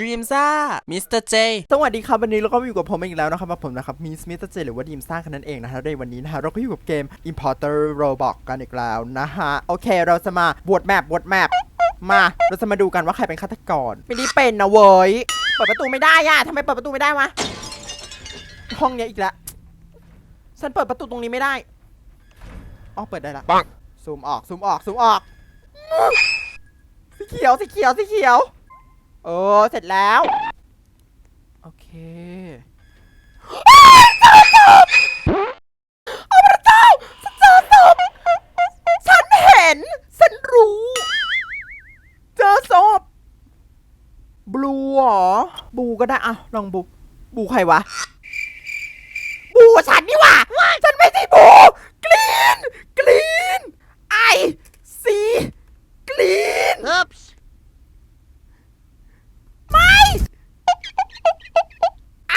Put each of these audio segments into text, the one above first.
Dream ซ่ามิสเตอร์เจสวัสดีครับวันนี้เราก็อยู่กับผมอีกแล้วนะครับผมนะครับมีสมิธเจหรือว่าดีมซ่ากันนั่นเองนะฮะในวันนี้นะฮะเราก็อยู่กับเกม Importer Roblox กันอีกแล้วนะฮะโอเคเราจะมาบวดแมปบวดแมปมาเราจะมาดูกันว่าใครเป็นฆาตกรไม่ได้เป็นนะเว้ยเปิดประตูไม่ได้อะทำไมเปิดประตูไม่ได้วะห้องเนี้ยอีกแล้วฉันเปิดประตูตรงนี้ไม่ได้อ๋อเปิดได้ละปังซูมออกซูมออกซูมออกสีเขียวสีเขียวสีเขียว เออเสร็จแล้ว โอเคโอ้พระเจ้าฉันเจอศพฉันเห็น ฉันรู้ เจอศพบลูเหรอ บูก็ได้อะลองบู บูใครวะ บูฉันนี่หว่า ฉันไม่ใช่บู กลีน กลีน ไอซีกลีน Oops ไม่ไอ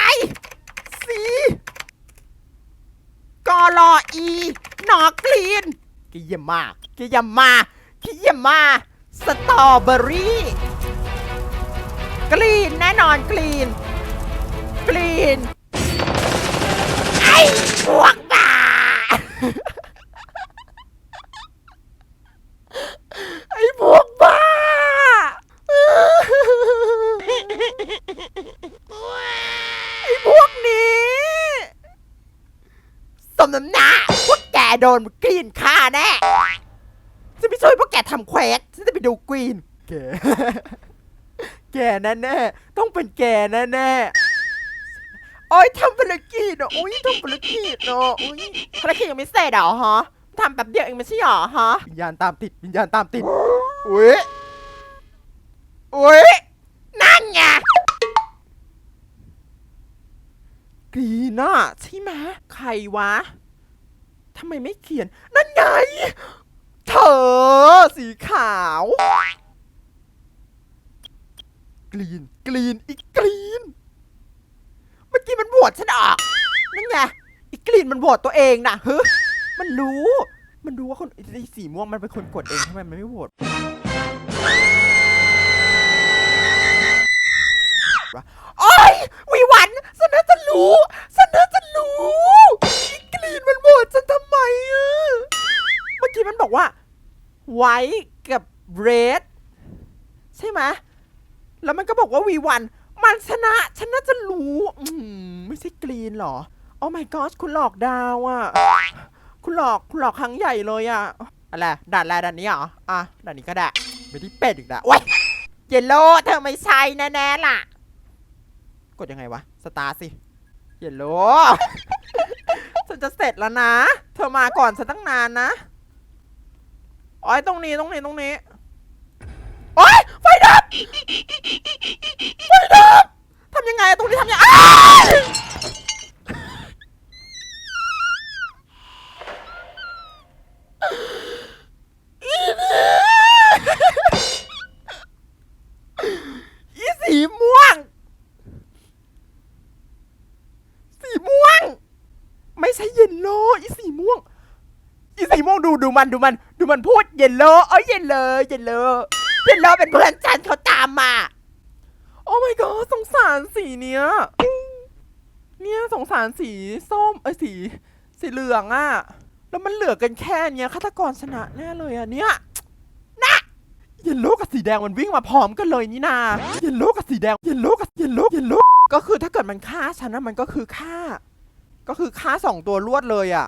ซีกอรออีนอกลีนกิ ยมากกิยมากิยมา สตรอเบอรี่กลีนแน่นอนกลีนกลีน ไอ้พวกบ้าไอ้พวกบ้า ไอ้พวกนี้ สมน้ำหน้า โดนกรีนฆ่าแน่จะไม่ช่วยพวกแกทำเควสฉันจะไปดูกรีนแก แกแน่แน่ๆต้องเป็นแกแน่แน่ๆโอ้ยทำภารกิจอะโอ้ยทำภารกิจอะโอ้ยภารกิจยังไม่เสร็จเหรอฮะทำแบบเดียวเองไม่ใช่เหรอฮะวิญญาณตามติดวิญญาณตามติดอุ้ยอุ้ยนั่นไงกรีน่าใช่ไหมใครวะ ทำไมไม่เขียน นั่นไง เธอ สีขาว กรีน กรีน อีกกรีน เมื่อกี้มันบวชฉันออกนั่นไง อีกกรีนมันบวชตัวเองนะเฮ้ยมันรู้ มันรู้ว่าคนไอ้สีม่วงมันเป็นคนกดเองทำไมมันไม่โหวตวะโอ้ยวีวันฉันน่าจะรู้ฉันน่าจะรู้ อีกรีนมันโหวตฉันทำไมอะเมื่อกี้มันบอกว่าไว้กับเรดใช่ไหมแล้วมันก็บอกว่าวีวันมันชนะ ฉันน่าจะรู้อืมไม่ใช่กรีนเหรอ โอ้ my god คุณหลอกดาวอะคุณหลอกคุณหลอกครั้งใหญ่เลยอะอะไรด่านอะไรด่านนี้เหรอ อะ ด่านนี้ก็ได้ ไม่ได้เป็ดอีกแล้วโอ้ยเยลโล่เธอไม่ใช่แน่ๆล่ะ กดยังไงวะ สตาร์สิ เยลโล่ จะเสร็จแล้วนะ เธอมาก่อนฉันตั้งนานนะอ้ยตรงนี้ตรงนี้ตรงนี้โอ้ยไฟดับไฟดับทำยังไงตรงนี้ทำยังไงอ้ายอีนี่อีสีม่วง สีม่วง ไม่ ใช่เยลโล่อีสีม่วง อีสีม่วงดูดูมันดูมันดูมันพูดเยลโล่เอ้ยเยลโล่เยลโล่เยลโล่เป็นเพื่อนฉันเขาตามมา โอ้ my god สงสารสีเนี้ย เนี่ยสงสารสีส้มเอ้ยสี สีเหลืองอะแล้วมันเหลือกันแค่เนี้ยฆาตกรชนะแน่เลยอะเนี่ยนะเยลโล่กับสีแดงมันวิ่งมาพร้อมกันเลยนี่นาเยลโล่กับสีแดงเยลโล่กับเยลโล่เยลโล่ก็คือถ้าเกิดมันฆ่าฉันนะมันก็คือฆ่า ก็คือฆ่าสองตัวรวดเลยอะ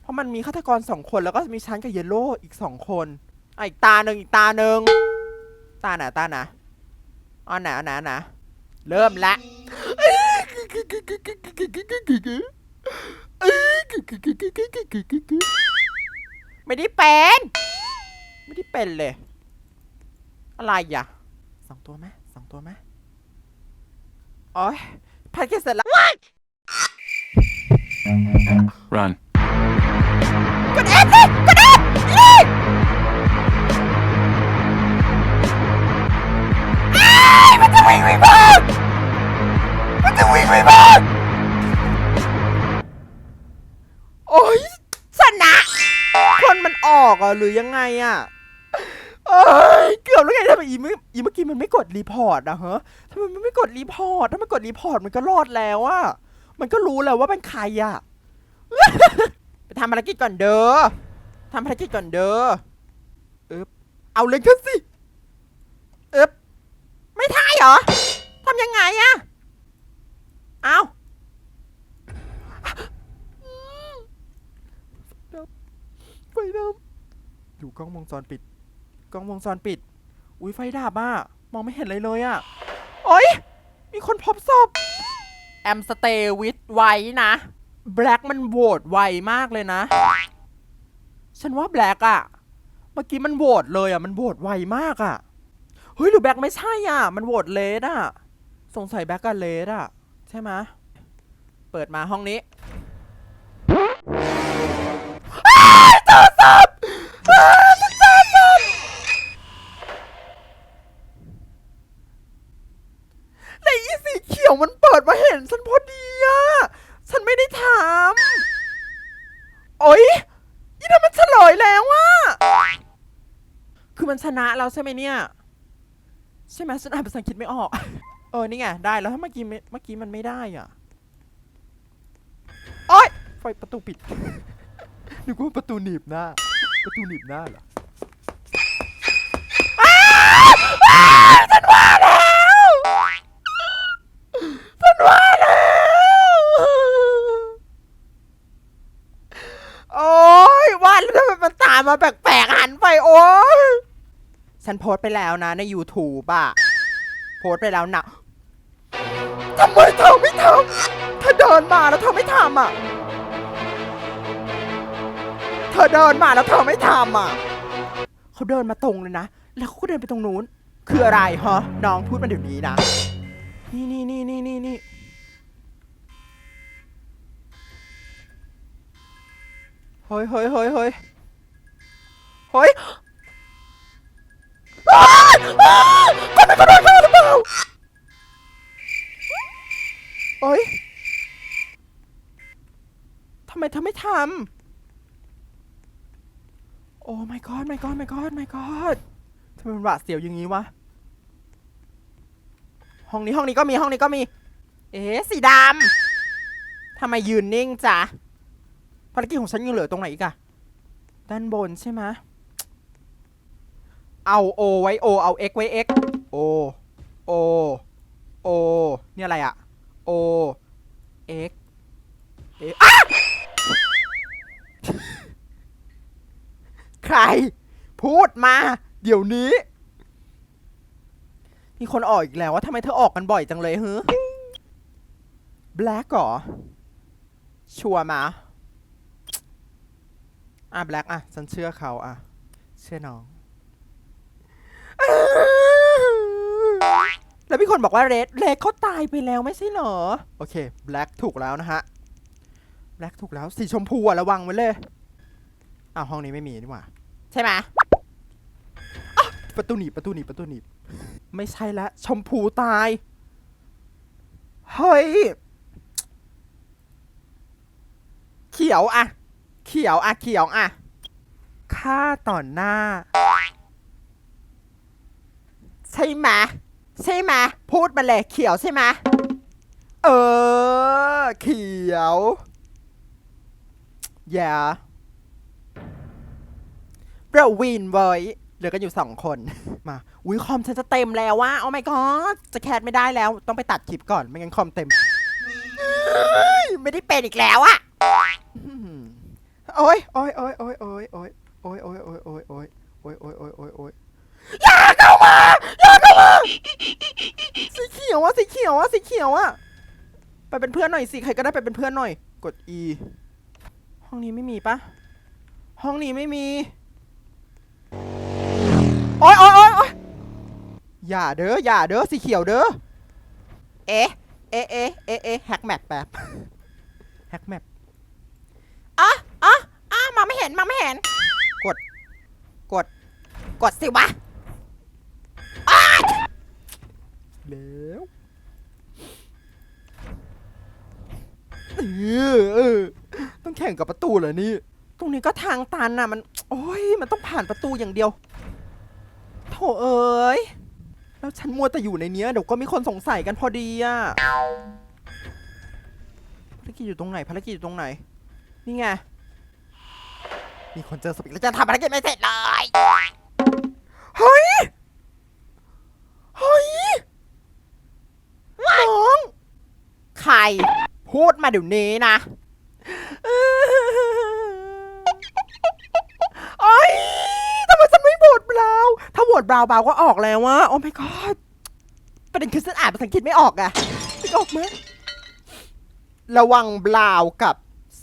เพราะมันมีฆาตกรสองคนแล้วก็มีฉันกับเยลโล่อีกสองคนอะอีกตาหนึ่งอีกตาหนึ่งตาไหนตาไหนอ๋อไหนอ๋อไหนอ๋อไหนเริ่มละไม่ได้เป็น ไม่ได้เป็นเลย อะไรอะสองตัวไหมสองตัวไหมโอ้ยพันแค่เสร็จแล้ว Run กดเอฟสิกดเอฟนี่เอ้ยมันจะวิ่งไม่พ้นมันจะวิ่งไม่พ้นโอ้ยชนะ คนมันออกอะหรือยังไงอะเอ้ยเกือบแล้วไงทำไมอีเมื่ออีเมื่อกี้มันไม่กดรีพอร์ตอะฮะทำไมมันไม่กดรีพอร์ตถ้ามันกดรีพอร์ตมันก็รอดแล้วอะ มันก็รู้แล้วว่าเป็นใครอะไปทำภารกิจก่อนเด้อทำภารกิจก่อนเด้อเอ๊บเอาเลยก็สิเอ๊บไม่ทายเหรอทำยังไงอะเอาไฟดับดูกล้องวงจรปิด กล้องวงจรปิด อุ้ยไฟดับอะ มองไม่เห็นเลยเลยอะ โอ๊ย มีคนพบศพ แอมสเตวิทไว้นะแบล็กมันโหวตไวมากเลยนะ ฉันว่าแบล็กอะเมื่อกี้มันโหวตเลยอะมันโหวตไวมากอะเฮ้ยหรือแบล็กไม่ใช่อะ มันโหวตเลดอะสงสัยแบล็กกับเลดอะใช่ไหมเปิดมาห้องนี้อ้าวเจอศพอ้าวฉันเจอศพในอีสีเขียวมัน เปิดมาเห็นฉันพอดีอะฉันไม่ได้ถามโอ๊ยอีนั่นมันเฉลยแล้วอะคือมันชนะแล้วใช่ไหมเนี่ย ใช่ไหมฉันอ่านภาษาอังกฤษไม่ออก เออ นี่ไง ได้แล้วถ้าเมื่อกี้ไม่เมื่อกี้มันไม่ได้อะโอ๊ยไฟประตูปิด นึกว่าประตูหนีบหน้า ประตูหนีบหน้าเหรอ มาแปลกๆหันไปโอ๊ยฉันโพสต์ไปแล้วนะใน YouTube อะโพสต์ไปแล้วนะทำไมเธอไม่ทำเธอเดินมาแล้วเธอไม่ทำอะเธอเดินมาแล้วเธอไม่ทำอะเขาเดินมาตรงเลยนะ แล้วเขาก็เดินไปตรงนู้น คืออะไรฮะน้องพูดมาเดี๋ยวนี้นะ นี่นี่นี่นี่นี่นี่เฮ้ยเฮ้ยเฮ้ยเฮ้ย เฮ้ยอ้าวอ้าวคนนั้นก็โดนฆ่าหรือเปล่าเฮ้ยทำไมเธอไม่ทำ โอ้ my god my god my god my god ทำไมมันหวาดเสียวอย่างนี้วะ ห้องนี้ห้องนี้ก็มีห้องนี้ก็มี เอ๊ะสีดำ ทำไมยืนนิ่งจ๊ะภารกิจของฉันยังเหลือตรงไหนอีกอะด้านบนใช่ไหมะ เอา O ไว้ O เอา X ไว้ X O O O นี่ยอะไรอะ O X X อะใคร พูดมา เดี๋ยวนี้ มีคนออกอีกแล้วว่าทำไมเธอออกกันบ่อยจังเลยเฮึแบล็กเหรอ ชัวร์มา อะแบล็กอะ ฉันเชื่อเขาอะ เชื่อน้อง แล้วมีคนบอกว่าเรดเรดเขาตายไปแล้วไม่ใช่เหรอ โอเคแบล็กถูกแล้วนะฮะแบล็กถูกแล้วสีชมพูอะระวังไว้เลยอ้าวห้องนี้ไม่มีนี่หว่าใช่ไหมอะประตูหนีบประตูหนีบประตูหนีบไม่ใช่ละชมพูตาย เฮ้ย เขียวอะเขียวอะเขียวอะฆ่าต่อหน้า ใช่ไหมใช่ไหมพูดมาเลยเขียวใช่ไหมเออ เขียวอย่าเราวินเว้ยเหลือกันอยู่สองคน มาอุ้ยคอมฉันจะเต็มแล้วว่าโอ้ my god จะแคสไม่ได้แล้ว ต้องไปตัดคลิปก่อนไม่งั้นคอมเต็ม ไม่ได้เป็นอีกแล้วอะโอ้ยโอ้ยโอ้ยโอ้ยโอ้ยโอ้ยโอ้ยโอ้ยโอ้ย มาอย่าเข้ามาสีเขียวอะสีเขียวอะสีเขียวอะไปเป็นเพื่อนหน่อยสิใครก็ได้ไปเป็นเพื่อนหน่อย กด E ห้องนี้ไม่มีปะห้องนี้ไม่มีโอ๊ยโอ๊ยโอ๊ยโอ๊ยอย่าเด้ออย่าเด้อสีเขียวเด้อเอ๊ะเอ๊ะเอ๊ะเอ๊ะเอ๊ะแฮกแมปแป๊บแฮกแมปอะอะอะมองไม่เห็นมองไม่เห็น กด กด กดสิวะอ้าย แล้วเออเออต้องแข่งกับประตูเหรอนี่ ตรงนี้ก็ทางตันน่ะมัน โอ้ยมันต้องผ่านประตูอย่างเดียวเอ้ยแล้วฉันมัวแต่อยู่ในเนี้ยเดี๋ยวก็มีคนสงสัยกันพอดีอะภารกิจอยู่ตรงไหนภารกิจอยู่ตรงไหน นี่ไง มีคนเจอสปิกแล้วจะทำภารกิจไม่เสร็จเลย เฮ้ย เฮ้ย น้อง ใคร พูดมาเดี๋ยวนี้นะโอ้ยทำไมฉันไม่โหวตบราวน์ถ้าโหวตบราวน์บราวน์ก็ออกแล้ววะโอ้ my god ประเด็นคือฉันอ่านภาษาอังกฤษไม่ออกอะไม่ออกไหมระวังบราวน์กับ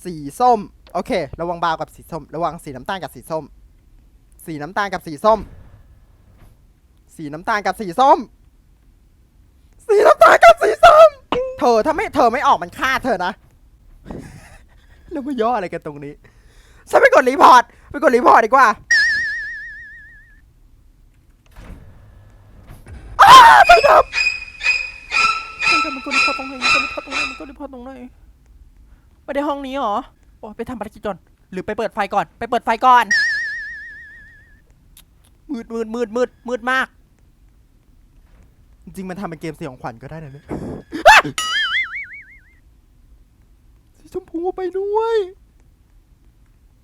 สีส้ม โอเค ระวังบราวน์กับสีส้ม ระวังสีน้ำตาลกับสีส้ม สีน้ำตาลกับสีส้ม สีน้ำตาลกับสีส้ม สีน้ำตาลกับสีส้ม เธอถ้าไม่เธอไม่ออกมันฆ่าเธอนะ แล้วมาย่ออะไรกันตรงนี้ฉันไปกดรีพอร์ตไปกดรีพอร์ตดีกว่าอ้าไปดับไปดับมันกดรีพอร์ตตรงไหนมันกดรีพอร์ตตรงไหนมันกดรีพอร์ตตรงไหนไปในห้องนี้เหรอโอ้ยไปทำภารกิจก่อน หรือไปเปิดไฟก่อน ไปเปิดไฟก่อน มืดมืดมืดมืดมืดมาก จริงๆมันทำเป็นเกมสยองขวัญก็ได้นะเนี่ย สีชมพูไปด้วย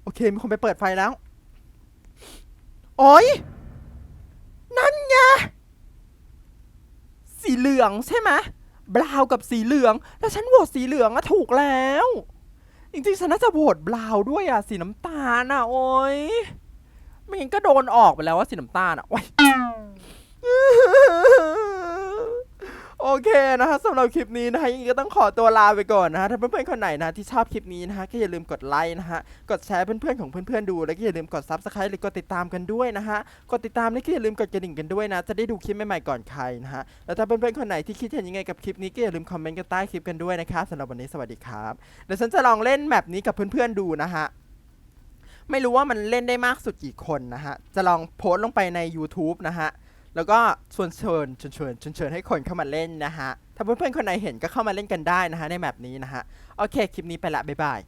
โอเค มีคนไปเปิดไฟแล้ว โอ้ยนั่นไง สีเหลืองใช่ไหมบราวกับสีเหลือง แล้วฉันโหวตสีเหลืองอะถูกแล้ว จริงๆ ฉันน่าจะโหวตบราวด้วยอะสีน้ำตาลอะโอ้ยไม่งั้นก็โดนออกไปแล้วว่าสีน้ำตาลอะโอ้ย โอเคนะฮะสำหรับคลิปนี้นะฮะยังไงก็ต้องขอตัวลาไปก่อนนะฮะถ้าเพื่อนๆคนไหนนะที่ชอบคลิปนี้นะฮะก็อย่าลืมกดไลค์นะฮะกดแชร์เพื่อนๆของเพื่อนๆดูแล้วก็อย่าลืมกดซับสไครต์หรือกดติดตามกันด้วยนะฮะกดติดตามแล้วก็อย่าลืมกดกระดิ่งกันด้วยนะ จะได้ดูคลิปใหม่ๆก่อนใครนะฮะแล้วถ้าเพื่อนๆคนไหนที่คิดเห็นยังไงกับคลิปนี้ก็อย่าลืมคอมเมนต์กันใต้คลิปกันด้วยนะครับสำหรับวันนี้สวัสดีครับเดี๋ยวฉันจะลองเล่นแมปนี้กับเพื่อนๆดูนะฮะไม่รู้ว่ามันเล่นได้มากสุดกี่คนนะฮะจะลองโพสต์ลงไปใน YouTube นะฮะ แล้วก็ชวนเชิญชวนเชิญชวนเชิญให้คนเข้ามาเล่นนะฮะ ถ้าเพื่อนๆคนไหนเห็นก็เข้ามาเล่นกันได้นะฮะในแมปนี้นะฮะ โอเค คลิปนี้ไปละ บ๊ายบาย